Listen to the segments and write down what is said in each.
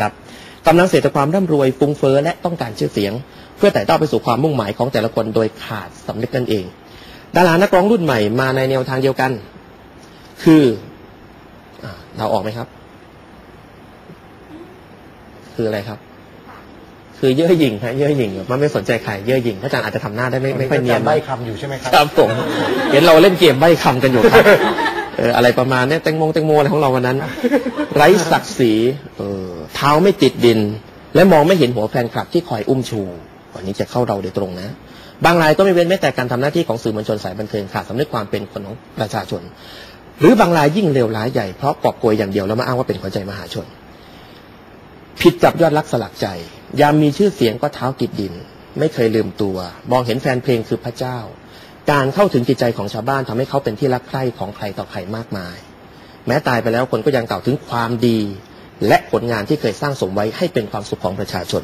ครับกำลังเสียจากความร่ำรวยฟุ้งเฟ้อและต้องการชื่อเสียง เพื่อไต่เต้าไปสู่ความมุ่งหมายของแต่ละคนโดยขาดสำนึกนั่นเอง ดารานักร้องรุ่นใหม่มาในแนวทางเดียวกัน คืออ่าเราออกไหมครับ คืออะไรครับ คือเย่อหยิ่งฮะเย่อหยิ่งแบบมันไม่สนใจใครเย่อหยิ่งพระอาจารย์อาจจะทำหน้าได้ไม่ไม่ค่อยเนียนจำใบคำอยู่ใช่ไหมครับครับผมเห็นเราเล่นเกมใบ้คำกันอยู่ครับ เอออะไรประมาณเนี้ยแตงโมแตงโมอะไรของเราวันนั้น ไร้ศักดิ์ศรีเออเท้าไม่ติดดิน และมองไม่เห็นหัวแฟนคลับที่คอยอุ้มชูวันนี้จะเข้าเราโดยตรงนะ บางรายก็ไม่เว้นแม้แต่การทำหน้าที่ของสื่อมวลชนสายบันเทิงขาดสำนึกความเป็นคนของประชาชน หรือบางรายยิ่งเลวร้ายใหญ่เพราะกอบโกยอย่างเดียวแล้วมาอ้างว่าเป็นหัวใจมหาชน ผิดกับยอดรักสลักใจ ยามมีชื่อเสียงก็เท้าติดดิน ไม่เคยลืมตัว มองเห็นแฟนเพลงคือพระเจ้า การเข้าถึงจิตใจของชาวบ้านทำให้เขาเป็นที่รักใคร่ของใครต่อใครมากมาย แม้ตายไปแล้วคนก็ยังกล่าวถึงความดี และผลงานที่เคยสร้างสมไว้ให้เป็นความสุขของประชาชน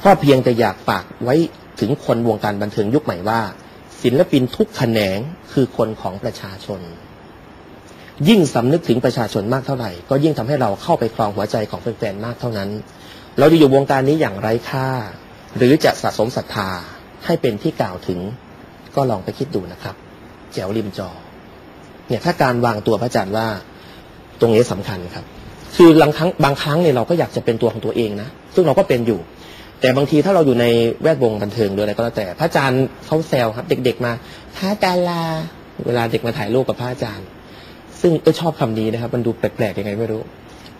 พ่อเพียงแต่อยากฝากไว้ถึงคนวงการบันเทิงยุคใหม่ว่า ศิลปินทุกแขนงคือคนของประชาชน ยิ่งสำนึกถึงประชาชนมากเท่าไหร่ ก็ยิ่งทำให้เราเข้าไปครองหัวใจของแฟนๆมากเท่านั้น เราจะอยู่วงการนี้อย่างไร้ค่า หรือจะสะสมศรัทธาให้เป็นที่กล่าวถึง ก็ลองไปคิดดูนะครับ แจวริมจอ เนี่ยถ้าการวางตัวพระอาจารย์ว่าตรงนี้สำคัญครับ คือบางครั้งบางครั้งเนี่ยเราก็อยากจะเป็นตัวของตัวเองนะ ซึ่งเราก็เป็นอยู่ แต่บางทีถ้าเราอยู่ในแวดวงบันเทิงหรืออะไรก็แล้วแต่พระอาจารย์เขาแซวครับ เด็ก ๆมาพระอาจารย์ลาเวลาเด็กมาถ่ายรูปกับพระอาจารย์ ซึ่งก็ชอบคำนี้นะครับ มันดูแปลกๆยังไงไม่รู้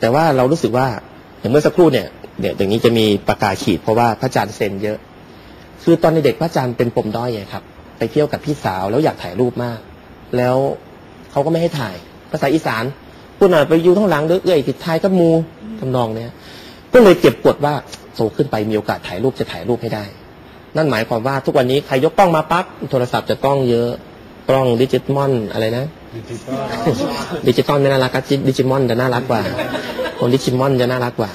แต่ว่าเรารู้สึกว่าอย่างเมื่อสักครู่เนี่ยเดี๋ยวอย่างนี้จะมีประกาศขีดเพราะว่าพระอาจารย์เซ็นเยอะ คือตอนในเด็กพระอาจารย์เป็นปมด้อยไงครับ ไปเที่ยวกับพี่สาวแล้วอยากถ่ายรูปมาก แล้วเขาก็ไม่ให้ถ่าย ภาษาอีสานพูดหน่อยไปอยู่ข้างหลังเด้อเอ้ยติดท้ายก็มูทำนองเนี้ยก็เลยเก็บกดว่าโตขึ้นไปมีโอกาสถ่ายรูปจะถ่ายรูปให้ได้ นั่นหมายความว่าทุกวันนี้ใครยกกล้องมาปั๊บโทรศัพท์จะกล้องเยอะกล้องดิจิตมอนอะไรนะดิจิตอลดิจิตอลไม่น่ารักก็ดิจิมอนจะน่ารักกว่าคนดิจิมอนจะน่ารักกว่า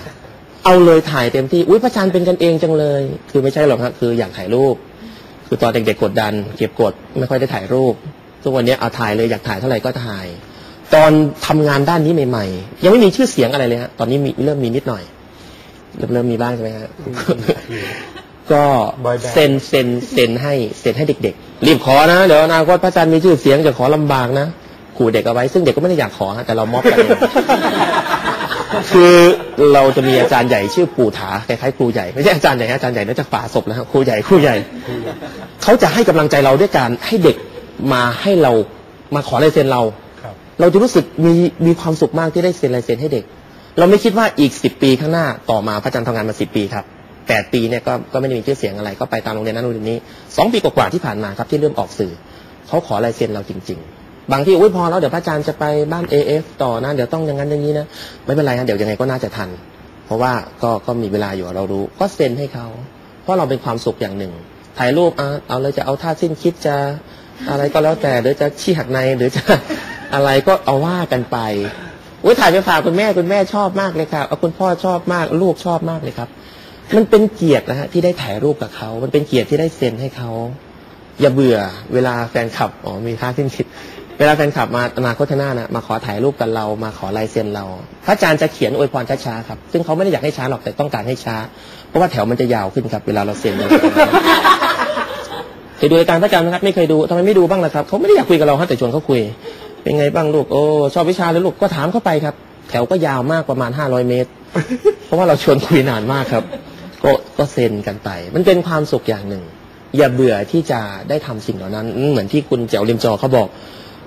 เอาเลยถ่ายเต็มที่อุ้ยพระอาจารย์เป็นกันเองจังเลย คือไม่ใช่หรอกครับคืออยากถ่ายรูป คือตอนเด็กๆกดดัน เก็บกดไม่ค่อยได้ถ่ายรูป ทุกวันนี้เอาถ่ายเลยอยากถ่ายเท่าไหร่ก็ถ่าย ตอนทำงานด้านนี้ใหม่ๆ ยังไม่มีชื่อเสียงอะไรเลยฮะตอนนี้มีเริ่มมีนิดหน่อย เริ่มเริ่มมีบ้างใช่ไหมฮะก็ Boy band เซ็นเซ็นเซ็นให้เซ็นให้เด็ก ๆ รีบขอนะเดี๋ยวอนาคตพระอาจารย์มีชื่อเสียงจะขอลำบากนะขู่เด็กเอาไว้ซึ่งเด็กก็ไม่ได้อยากขอฮะแต่เรามอบกันเอง คือเราจะมีอาจารย์ใหญ่ชื่อปู่ถาคล้ายๆครูใหญ่ไม่ใช่อาจารย์ใหญ่นะอาจารย์ใหญ่น่าจะฝาศพแล้วครับครูใหญ่ครูใหญ่เขาจะให้กำลังใจเราด้วยการให้เด็กมาให้เรามาขอลายเซ็นเราครับเราจะรู้สึกมีมีความสุขมากที่ได้เซ็นลายเซ็นให้เด็ก เราไม่คิดว่าอีกสิบปีข้างหน้าต่อมาพระอาจารย์ทำงานมาสิบปีครับแปดปีเนี่ยก็ก็ไม่ได้มีชื่อเสียงอะไรก็ไปตามโรงเรียนนั้นโรงเรียนนี้สองปีกว่าๆที่ผ่านมาครับที่เริ่มออกสื่อเขาขอลายเซ็นเราจริง ๆ บางที่อุ้ยพอแล้วเดี๋ยวพระอาจารย์จะไปบ้านเอฟต่อนะเดี๋ยวต้องอย่างนั้นอย่างนี้นะไม่เป็นไรนะเดี๋ยวยังไงก็น่าจะทัน เพราะว่าก็ก็มีเวลาอยู่เรารู้ ก็เซ็นให้เขา เพราะเราเป็นความสุขอย่างหนึ่ง ถ่ายรูปอะเอาเลยจะเอาท่าสิ้นคิดจะอะไรก็แล้วแต่หรือจะชี้หักในหรือจะอะไรก็เอาว่ากันไปอุ้ยถ่ายไปฝากคุณแม่คุณแม่ชอบมากเลยครับเอาคุณพ่อชอบมากลูกชอบมากเลยครับ มันเป็นเกียรตินะฮะที่ได้ถ่ายรูปกับเขา มันเป็นเกียรติที่ได้เซ็นให้เขาอย่าเบื่อเวลาแฟนคลับอ๋อมีค่าสิ้นคิด เวลาแฟนคลับมาอนาคตข้างหน้านะมาขอถ่ายรูปกับเรามาขอลายเซ็นเรา พระอาจารย์จะเขียนอวยพรช้าๆครับ ซึ่งเขาไม่ได้อยากให้ช้าหรอกแต่ต้องการให้ช้า เพราะว่าแถวมันจะยาวขึ้นครับเวลาเราเซ็นเคยดูรายการพระอาจารย์ไหมครับไม่เคยดูทำไมไม่ดูบ้างล่ะครับเขาไม่ได้อยากคุยกับเราครับแต่ชวนเขาคุย เป็นไงบ้างลูกโอ้ชอบวิชาเลยลูกก็ถามเข้าไปครับ แถวก็ยาวมากประมาณห้าร้อยเมตร เพราะว่าเราชวนคุยนานมากครับ ก็ก็เซ็นกันไป มันเป็นความสุขอย่างหนึ่ง อย่าเบื่อที่จะได้ทำสิ่งเหล่านั้น เหมือนที่คุณแจ๋วริมจอเขาบอก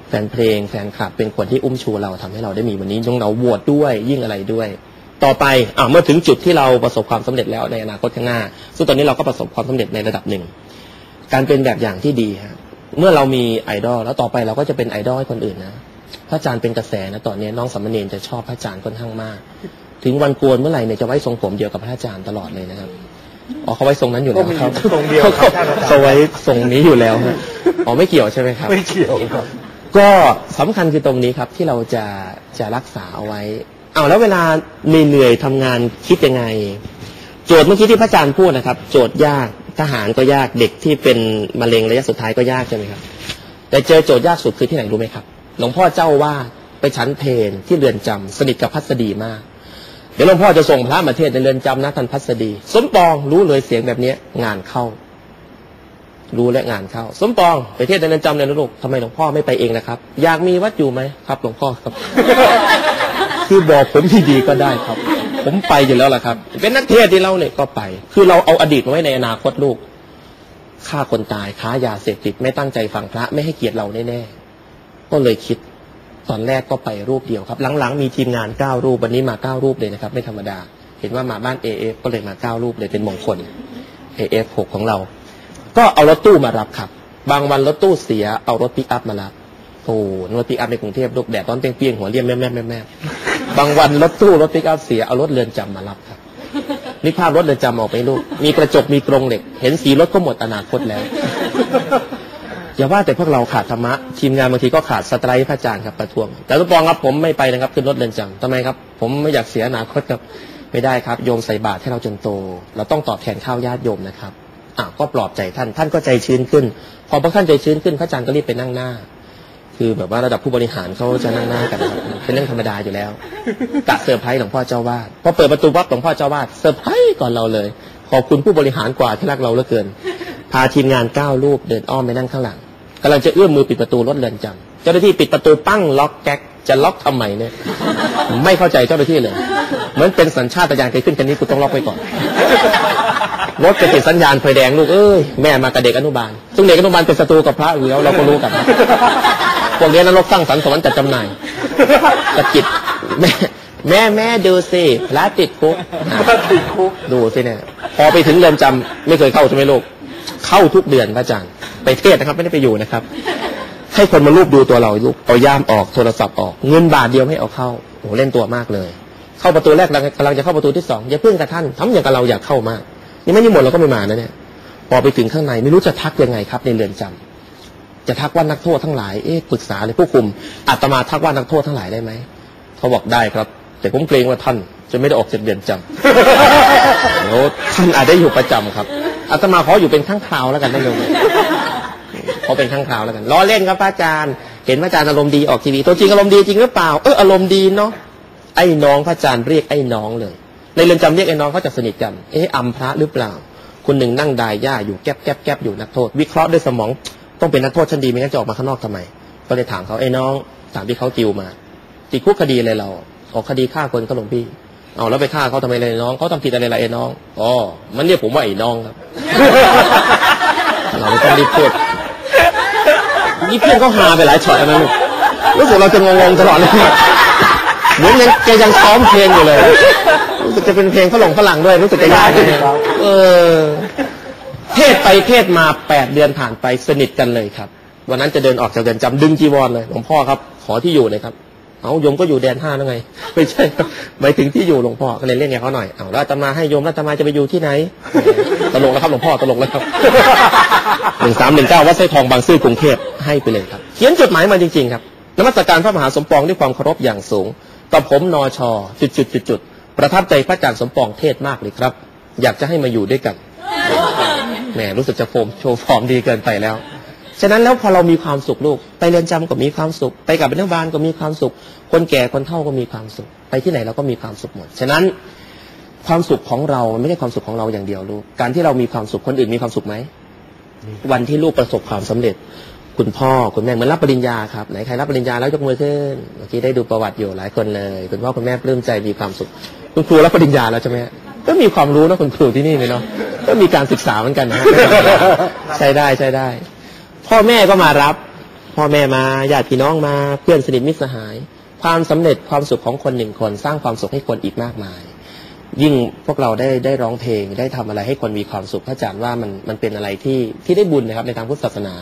แฟนเพลงแฟนคลับเป็นคนที่อุ้มชูเราทำให้เราได้มีวันนี้จงเราบวชด้วยยิ่งอะไรด้วย ต่อไปอ่าเมื่อถึงจุดที่เราประสบความสำเร็จแล้วในอนาคตข้างหน้า ซึ่งตอนนี้เราก็ประสบความสำเร็จในระดับหนึ่ง การเป็นแบบอย่างที่ดีฮะเมื่อเรามีไอดอลแล้วต่อไปเราก็จะเป็นไอดอลให้คนอื่นนะพระอาจารย์เป็นกระแสนะตอนนี้น้องสามเณรจะชอบพระอาจารย์ค่อนข้างมาก ถึงวันโกนเมื่อไหร่เนี่ยจะไว้ทรงผมเดียวกับพระอาจารย์ตลอดเลยนะครับอ๋อเขาไว้ทรงนั้นอยู่แล้วครับทรงเดียวครับท่านอาจารย์เขาไว้ทรงนี้อยู่แล้วฮะอ๋อไม่เกี่ยวใช่ไหมครับ ไม่เกี่ยวครับ ก็สำคัญคือตรงนี้ครับที่เราจะจะรักษาเอาไว้เอาแล้วเวลาเหนื่อยๆทำงานคิดยังไง โจทย์เมื่อกี้ที่พระอาจารย์พูดนะครับ โจทย์ยากทหารก็ยากเด็กที่เป็นมะเร็งระยะสุดท้ายก็ยากใช่ไหมครับ แต่เจอโจทย์ยากสุดคือที่ไหนรู้ไหมครับ หลวงพ่อเจ้าว่าดไปชั้นเพลที่เรือนจำสนิทกับพัสดีมาก เดี๋ยวหลวงพ่อจะส่งพระมาเทศในเรือนจำนะท่านพัสดี สมปองรู้เลยเสียงแบบเนี้ยงานเข้า รู้และงานเข้า สมปองไปเทศในเรือนจำเลยนะลูกทำไมหลวงพ่อไม่ไปเองนะครับ อยากมีวัดอยู่ไหมครับหลวงพ่อครับ คือบอกผมที่ดีก็ได้ครับ ผมไปอยู่แล้วล่ะครับ เป็นนักเทศที่เราเนี่ยก็ไป คือเราเอาอดีตมาไว้ในอนาคตลูกฆ่าคนตายค้ายาเสพติดไม่ตั้งใจฟังพระไม่ให้เกียรติเราแน่ๆก็เลยคิดตอนแรกก็ไปรูปเดียวครับ หลังๆ มีทีมงานเก้ารูปวันนี้มาเก้ารูปเลยนะครับ ไม่ธรรมดา เห็นว่ามาบ้าน AF ก็เลยมาเก้ารูปเลยเป็นมงคล AF หกของเรา ก็เอารถตู้มารับครับ บางวันรถตู้เสียเอารถปิกอัพมารับโอ้รถปิกอัพในกรุงเทพลูกแดดตอนเปรี้ยงๆหัวเรียมแม่แม่แม่แม่บางวันรถตู้รถปิกอัพเสียเอารถเรือนจำมารับครับนึกภาพรถเรือนจำออกไปลูก มีกระจกมีกรงเหล็ก เห็นสีรถก็หมดอนาคตแล้วอย่าว่าแต่พวกเราขาดธรรมะทีมงานบางทีก็ขาดสไตร์พระอาจารย์ครับประท้วงแต่ทุกปองครับผมไม่ไปนะครับขึ้นรถเรือนจำทำไมครับ ผมไม่อยากเสียอนาคตครับไม่ได้ครับ โยมใส่บาตรให้เราจนโต เราต้องตอบแทนข้าวญาติโยมนะครับ อะก็ปลอบใจท่านท่านก็ใจชื้นขึ้น พอพระท่านใจชื้นขึ้น พระอาจารย์ก็รีบไปนั่งหน้า คือแบบว่าระดับผู้บริหารเขาจะนั่งหน้ากันครับเป็นเรื่องธรรมดาอยู่แล้วกะเซอร์ไพรส์หลวงพ่อเจ้าวาดพอเปิดประตูวัดหลวงพ่อเจ้าวาดเซอร์ไพรส์ก่อนเราเลย ขอบคุณผู้บริหารกว่าที่รักเราเหลือเกิน พาทีมงานเก้ารูปเดินอ้อมไปนั่งข้างหลังกำลังจะเอื้อมมือปิดประตูรถเรือนจำเจ้าหน้าที่ปิดประตูปั้งล็อกแก๊กจะล็อกทำไมเนี่ย ไม่เข้าใจเจ้าหน้าที่เลย เหมือนเป็นสัญชาตญาณเคยขึ้นกันนี้กูต้องล็อกไว้ก่อน รถจะติดสัญญาณไฟแดงลูกเอ้ยแม่มากับเด็กอนุบาล ซึ่งเด็กอนุบาลเป็นศัตรูกับพระอยู่แล้วเราก็รู้กัน พวกนี้นรกสร้างสรรค์สวรรค์จัดจำหน่ายสะกิดแม่แม่แม่ดูสิพระติดคุกอะติดคุกดูสิเนี่ยพอไปถึงเรือนจำไม่เคยเข้าใช่ไหมลูกเข้าทุกเดือนพระอาจารย์ไปเทศนะครับไม่ได้ไปอยู่นะครับ ให้คนมารูปดูตัวเราลูกเอาย่ามออกโทรศัพท์ออกเงินบาทเดียวไม่เอาเข้าโอ้โหเล่นตัวมากเลย เข้าประตูแรกกำลังจะเข้าประตูที่สองอย่าเพิ่งกับท่านทำอย่างกับเราอยากเข้ามาก นี่ไม่นิมนต์เราก็ไม่มานะเนี่ยพอไปถึงข้างในไม่รู้จะทักยังไงครับ ในเรือนจำจะทักว่านักโทษทั้งหลายเอ๊ะปรึกษาเลยผู้คุมอาตมาทักว่านักโทษทั้งหลายได้ไหมเขาบอกได้ครับ แต่ผมเกรงว่าท่านจะไม่ได้ออกจากเรือนจำโอ้ท่านอาจได้อยู่ประจำครับอาตมาขออยู่เป็นข้างคราวแล้วกันได้เลยขอเป็นข้างคราวแล้วกันล้อเล่นครับพระอาจารย์ เห็นพระอาจารย์อารมณ์ดีออกทีวีตัวจริงอารมณ์ดีจริงหรือเปล่าเอออารมณ์ดีเนาะไอ้น้องพระอาจารย์เรียกไอ้น้องเลย ในเรือนจำเรียกไอ้น้องเขาจะสนิทกัน เอ๊ะอำพระหรือเปล่า คนหนึ่งนั่งดายย่าอยู่แก๊บแก๊บแก๊บอยู่นักโทษ วิเคราะห์ด้วยสมองต้องเป็นนักโทษชั้นดีไม่งั้นจะออกมาข้างนอกทำไม ก็เลยถามเขาไอ้น้องตามที่เขาติวมาติดคุกคดีอะไรเราออกคดีฆ่าคนเขาหลวงพี่เอาแล้วไปฆ่าเขาทำไมเลยน้องเขาทำผิดอะไรล่ะไอ้น้องอ๋อมันเรียกผมว่าไอ้น้องครับ เราไม่ต้องรีบพูดนี่เพื่อนเขาหาไปหลายช็อตแล้วนะลูกรู้สึกเราจะงงๆตลอดเลยเหมือนยังแกยังซ้อมเพลงอยู่เลย จะเป็นเพลงฝรั่งฝรั่งด้วยรู้สึกจะยากเลยเออ เทศไปเทศมาแปดเดือนผ่านไปสนิทกันเลยครับ วันนั้นจะเดินออกจากเดินจำดึงจีวรเลยหลวงพ่อครับ ขอที่อยู่เลยครับเอาโยมก็อยู่แดนห้าแล้วไง ไม่ใช่หมายถึงที่อยู่หลวงพ่อก็เลยเล่นกับเขาหน่อยเอาแล้วอาตมาให้โยมแล้วอาตมาจะไปอยู่ที่ไหน ตลกแล้วครับหลวงพ่อตลกแล้วครับหนึ่งสามหนึ่งเก้าวัดไส้ทองบางซื่อกรุงเทพให้ไปเลยครับ เขียนจดหมายมาจริงๆครับนมัสการพระมหาสมปองด้วยความเคารพอย่างสูงกับผมนอชจุดจุดจุดจุด ประทับใจพระอาจารย์สมปองเทศมากเลยครับ อยากจะให้มาอยู่ด้วยกันแหมรู้สึกจะโฟมโชว์ฟอร์มดีเกินไปแล้ว ฉะนั้นแล้วพอเรามีความสุขลูก ไปเรียนจำก็มีความสุข ไปกับอนุบาลก็มีความสุข คนแก่คนเฒ่าก็มีความสุข ไปที่ไหนเราก็มีความสุขหมด ฉะนั้นความสุขของเรามันไม่ใช่ความสุขของเราอย่างเดียวลูก การที่เรามีความสุขคนอื่นมีความสุขไหม วันที่ลูกประสบความสำเร็จ คุณพ่อคุณแม่เหมือนรับปริญญาครับไหนใครรับปริญญาแล้วยกมือขึ้นเมื่อกี้ได้ดูประวัติอยู่หลายคนเลย คุณพ่อคุณแม่ปลื้มใจมีความสุข คุณครูรับปริญญาแล้วใช่ไหมก็มีความรู้นะคุณครูที่นี่เลยเนาะก็มีการศึกษาเหมือนกันนะใช่ได้ใช่ได้ พ่อแม่ก็มารับ พ่อแม่มาญาติพี่น้องมาเพื่อนสนิทมิตรสหาย ความสำเร็จความสุขของคนหนึ่งคนสร้างความสุขให้คนอีกมากมาย ยิ่งพวกเราได้ได้ร้องเพลงได้ทำอะไรให้คนมีความสุขพระอาจารย์ว่ามันมันเป็นอะไรที่ที่ได้บุญนะครับในทางพุทธศาสนา